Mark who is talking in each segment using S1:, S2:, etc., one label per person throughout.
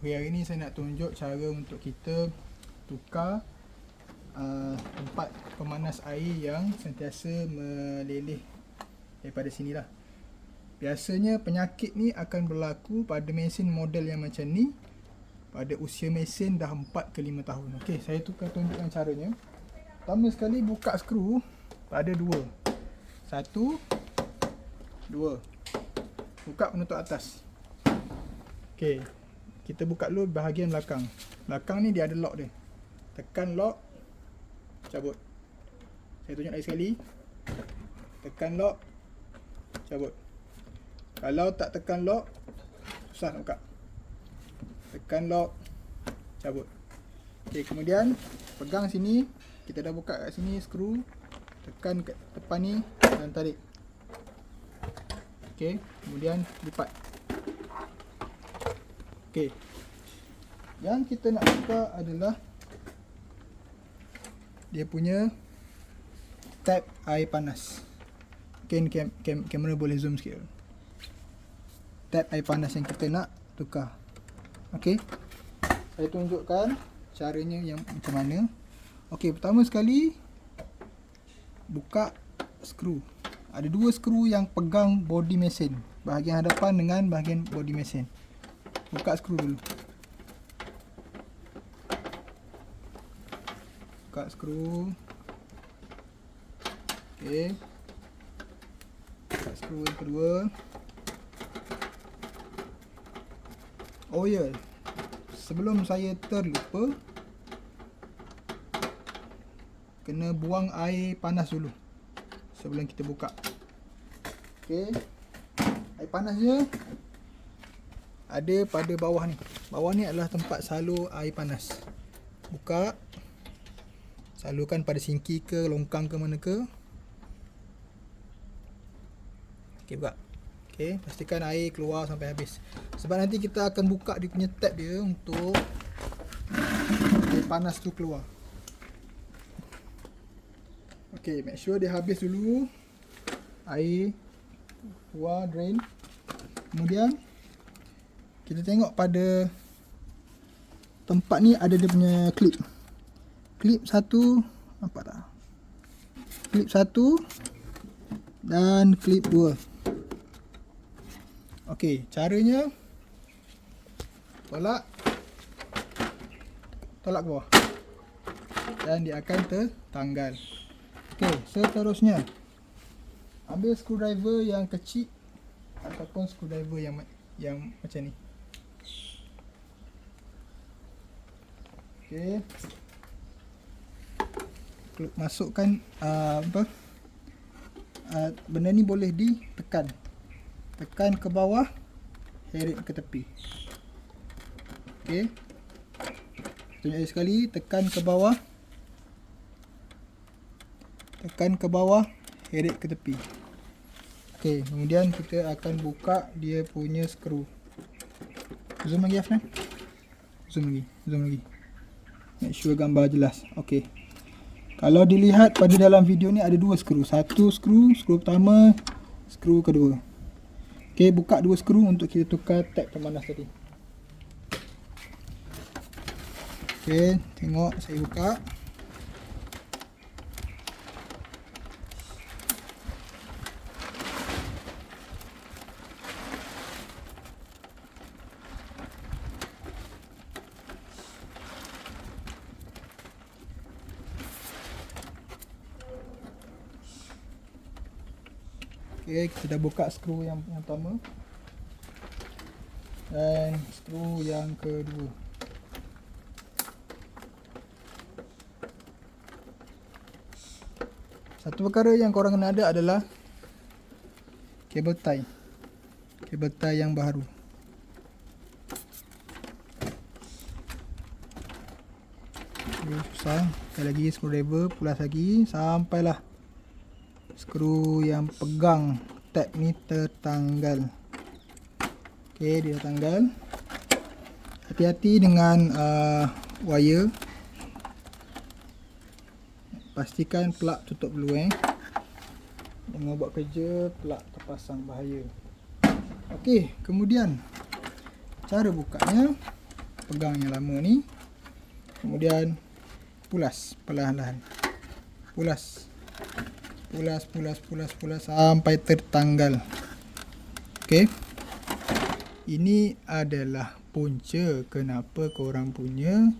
S1: Okay, hari ni saya nak tunjuk cara untuk kita tukar uh, tempat pemanas air yang sentiasa meleleh daripada sini lah. Biasanya penyakit ni akan berlaku pada mesin model yang macam ni pada usia mesin dah 4 ke 5 tahun. Okey, saya tukar tunjukkan caranya. Pertama sekali buka skru ada dua. Satu, dua. Buka penutup atas. Okey, kita buka dulu bahagian belakang. Belakang ni dia ada lock dia. Tekan lock, cabut. Saya tunjuk lagi sekali. Tekan lock, cabut. Kalau tak tekan lock, susah nak buka. Tekan lock, cabut. Okey, kemudian pegang sini. Kita dah buka kat sini skru. Tekan kat depan ni dan tarik. Okey, kemudian lipat. Okey. Yang kita nak buka adalah dia punya tab air panas. Okey, kam kam kamera boleh zoom sikit tab air panas yang kita nak tukar. Okey. Saya tunjukkan caranya yang macam mana. Okey, pertama sekali buka skru. Ada dua skru yang pegang body mesin. Bahagian hadapan dengan bahagian body mesin. Buka skru dulu. Buka skru. Okey. Buka skru yang kedua. Oh ya. Yeah. Sebelum saya terlupa kena buang air panas dulu sebelum kita buka. Okey. Air panasnya ada pada bawah ni. Bawah ni adalah tempat salur air panas. Buka. Salurkan pada sinki ke longkang ke mana ke. Okey, buka. Okey, pastikan air keluar sampai habis. Sebab nanti kita akan buka dia punya tab dia untuk air panas tu keluar. Okey, make sure dia habis dulu. Air keluar drain. Kemudian kita tengok pada tempat ni ada dia punya clip. Clip satu nampak tak? Clip satu dan clip dua. Okey, caranya tolak tolak ke bawah. Dan dia akan tertanggal. Okey, seterusnya ambil screwdriver yang kecil ataupun screwdriver yang yang macam ni. Okey. Masukkan uh, apa? Uh, benda ni boleh ditekan. Tekan ke bawah heret ke tepi. Okey. Tunjuk sekali tekan ke bawah. Tekan ke bawah heret ke tepi. Okey kemudian kita akan buka dia punya skru. Zoom lagi Afnan? Zoom lagi zoom lagi make sure gambar jelas okey kalau dilihat pada dalam video ni ada dua skru satu skru skru pertama skru kedua Okay, buka dua skru untuk kita tukar tab pemanas tadi. Okay, tengok saya buka. Okay, kita dah buka skru yang, yang pertama. Dan skru yang kedua. Satu perkara yang korang kena ada adalah Kabel tie. Kabel tie yang baru. Okay, susah. Sekali lagi screwdriver Pulas lagi. Sampailah skru yang pegang tab ni tertanggal. Ok dia tanggal. Hati-hati dengan uh, wire. Pastikan plug tutup dulu eh. Jangan buat kerja plug terpasang bahaya. Ok kemudian cara bukanya. Pegang yang lama ni. Kemudian pulas perlahan-lahan. Pulas pulas pulas pulas pulas sampai tertanggal. Okey. Ini adalah punca kenapa korang punya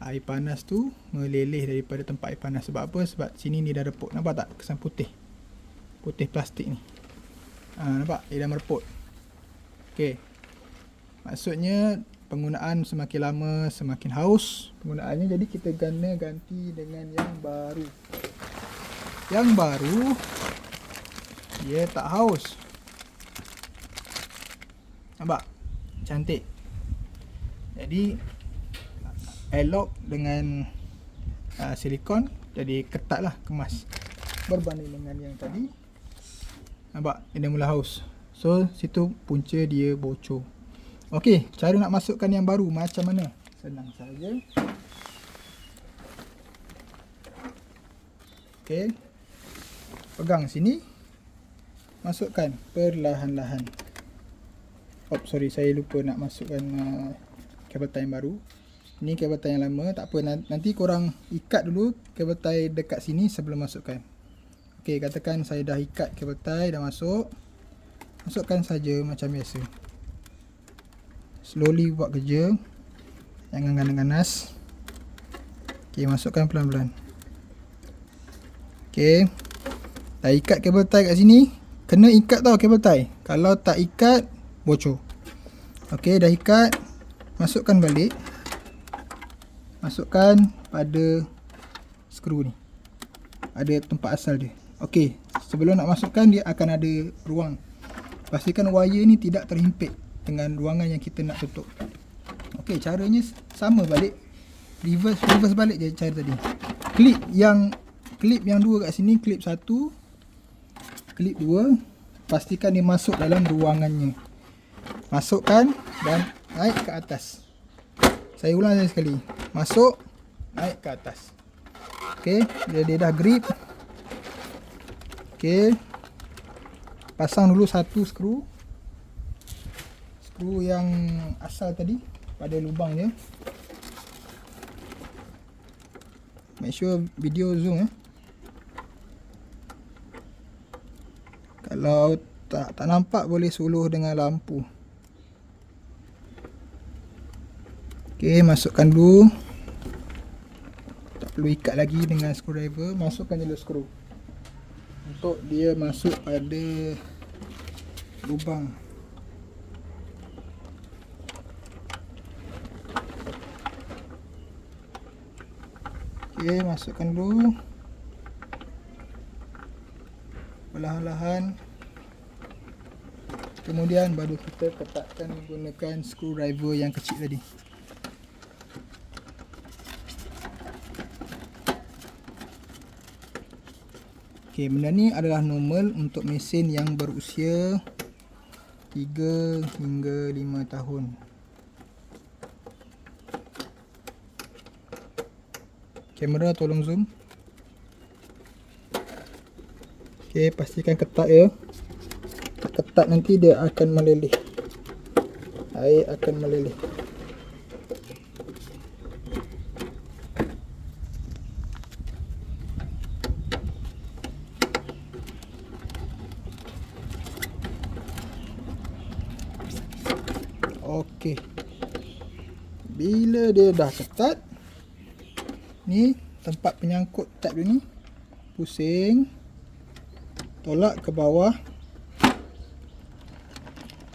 S1: air panas tu meleleh daripada tempat air panas. Sebab apa? Sebab sini ni dah reput. Nampak tak kesan putih? Putih plastik ni. Ha, nampak? Dia dah mereput. Okey. Maksudnya penggunaan semakin lama semakin haus penggunaannya. Jadi kita kena ganti dengan yang baru yang baru dia tak haus. Nampak? Cantik. Jadi elok dengan uh, silikon jadi ketat lah kemas. Berbanding dengan yang tadi nampak? Dia mula haus. So situ punca dia bocor. Ok cara nak masukkan yang baru macam mana? Senang saja. Ok pegang sini. Masukkan perlahan-lahan. Oh sorry saya lupa nak masukkan uh, kabel tie yang baru. Ni kabel tie yang lama tak apa. Nanti korang ikat dulu kabel tie dekat sini sebelum masukkan. Ok katakan saya dah ikat kabel tie dah masuk. Masukkan saja macam biasa. Slowly buat kerja. Jangan ganas-ganas. Ok masukkan pelan-pelan. Ok Dah ikat kabel tie kat sini Kena ikat tau kabel tie. Kalau tak ikat Bocor. Ok dah ikat Masukkan balik. Masukkan pada Skru ni. Ada tempat asal dia. Ok Sebelum nak masukkan dia akan ada ruang. Pastikan wire ni tidak terhimpit Dengan ruangan yang kita nak tutup. Ok caranya sama balik. Reverse reverse balik je cara tadi. Klip yang Klip yang dua kat sini Klip satu klip dua pastikan dia masuk dalam ruangannya. Masukkan dan naik ke atas. Saya ulang lagi sekali. Masuk naik ke atas. Ok dia, dia dah grip ok pasang dulu satu skru. Skru yang asal tadi pada lubang dia. Make sure video zoom eh Kalau tak tak nampak boleh suluh dengan lampu. Okey, masukkan dulu. Tak perlu ikat lagi dengan screwdriver, masukkan dulu skru. Untuk dia masuk pada lubang. Okey, masukkan dulu. perlahan-lahan kemudian baru kita ketatkan menggunakan screwdriver yang kecil tadi. Ok benda ni adalah normal untuk mesin yang berusia 3 hingga 5 tahun. Kamera tolong zoom. Okey, pastikan ketat ya. Ketat nanti dia akan meleleh. Air akan meleleh. Okey. Bila dia dah ketat, ni tempat penyangkut tab dia ni pusing tolak ke bawah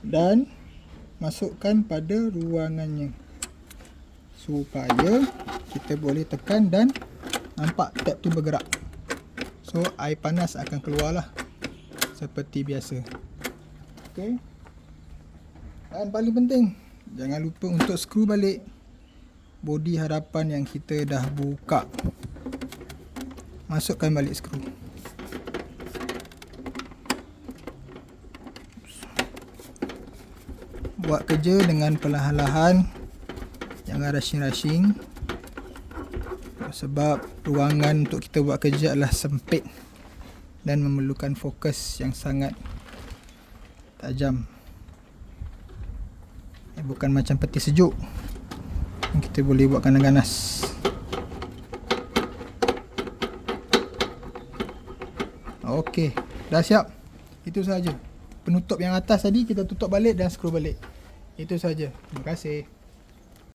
S1: dan masukkan pada ruangannya. Supaya kita boleh tekan dan nampak tab tu bergerak. So air panas akan keluar lah seperti biasa. Ok dan paling penting jangan lupa untuk skru balik bodi harapan yang kita dah buka. Masukkan balik skru buat kerja dengan perlahan-lahan jangan rushing-rushing sebab ruangan untuk kita buat kerja adalah sempit dan memerlukan fokus yang sangat tajam eh, bukan macam peti sejuk Kita boleh buatkan ganas. Okey, dah siap. Itu saja. Penutup yang atas tadi kita tutup balik dan screw balik. Itu saja. Terima kasih.